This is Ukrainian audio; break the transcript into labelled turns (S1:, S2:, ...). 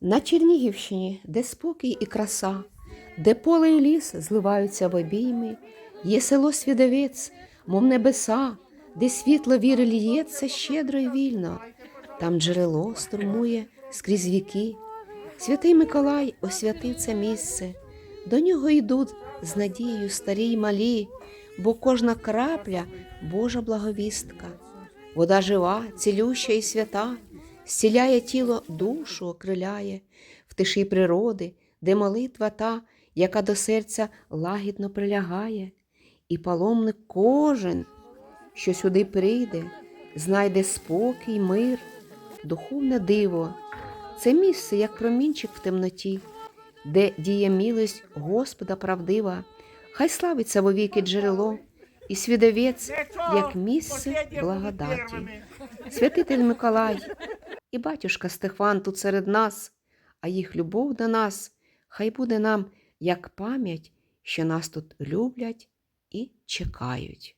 S1: На Чернігівщині, де спокій і краса, де поле і ліс зливаються в обійми, є село Свідовець, мов небеса, де світло віри ліється щедро й вільно, там джерело стурмує скрізь віки. Святий Миколай освятив це місце, до нього йдуть з надією старі й малі, бо кожна крапля Божа благовістка. Вода жива, цілюща і свята, зціляє тіло, душу окриляє, в тиші природи, де молитва та, яка до серця лагідно прилягає, і паломник кожен, що сюди прийде, знайде спокій, мир, духовне диво. Це місце, як промінчик в темноті, де діє милость Господа правдива, хай славиться вовіки джерело, і свідовець, як місце благодаті. Святитель Миколай і батюшка Стефан тут серед нас, а їх любов до нас хай буде нам як пам'ять, що нас тут люблять і чекають.